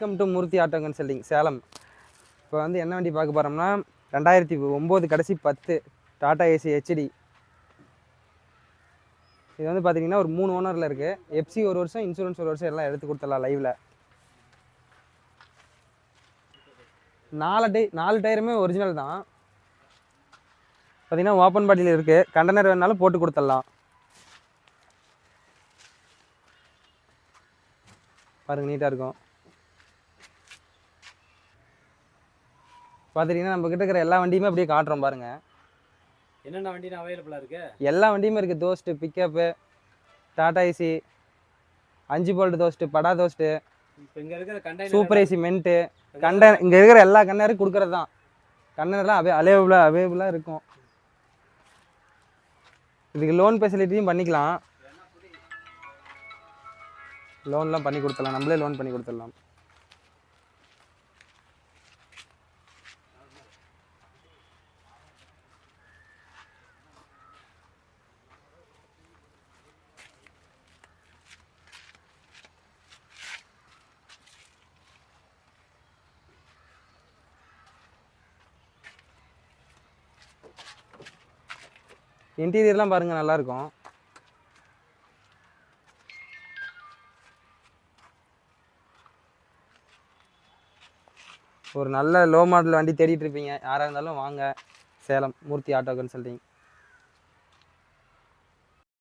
Welcome to Murthy auto consulting Salem இப்போ வந்து என்ன வண்டி பார்க்க போகிறோம்னா ரெண்டாயிரத்தி ஒம்பது கடைசி பத்து டாடா ஏசி ஹெச்டி இது வந்து பார்த்தீங்கன்னா ஒரு மூணு ஓனரில் இருக்குது எஃப்சி ஒரு வருஷம் இன்சூரன்ஸ் ஒரு வருஷம் எல்லாம் எடுத்து கொடுத்துடலாம் லைவில் நாலு டை நாலு டயருமே ஒரிஜினல் தான். பார்த்தீங்கன்னா ஓப்பன் பாடியில் இருக்குது கண்டனர் வேணாலும் போட்டு கொடுத்துடலாம். பாருங்கள் நீட்டாக இருக்கும். பார்த்துட்டிங்கன்னா நம்ம கிட்ட இருக்கிற எல்லா வண்டியுமே அப்படியே காட்டுறோம் பாருங்க. என்னென்ன வண்டி அவைலபிளாக இருக்கு? எல்லா வண்டியுமே இருக்குது தோஸ்ட்டு பிக்கப்பு டாடா ஏசி அஞ்சு போல்ட் தோஸ்ட்டு படா தோஸ்ட்டு இங்கே இருக்கிற கண்டெய்னர் சூப்பர் ஏசி மென்ட்டு கண்ட இங்கே இருக்கிற எல்லா கண்டனரும் கொடுக்கறது தான் கண்டனர்லாம் அவே அவைலபிளாக அவைலபிளாக இருக்கும். இதுக்கு லோன் ஃபெசிலிட்டியும் பண்ணிக்கலாம். லோன்லாம் பண்ணி கொடுத்துடலாம். நம்மளே லோன் பண்ணி கொடுத்துடலாம். இன்டீரியர்லாம் பாருங்கள் நல்லாயிருக்கும். ஒரு நல்ல லோ மாடல் வண்டி தேடிட்டு இருப்பீங்க. யாராக இருந்தாலும் வாங்க. சேலம் மூர்த்தி ஆட்டோ கன்சல்டிங்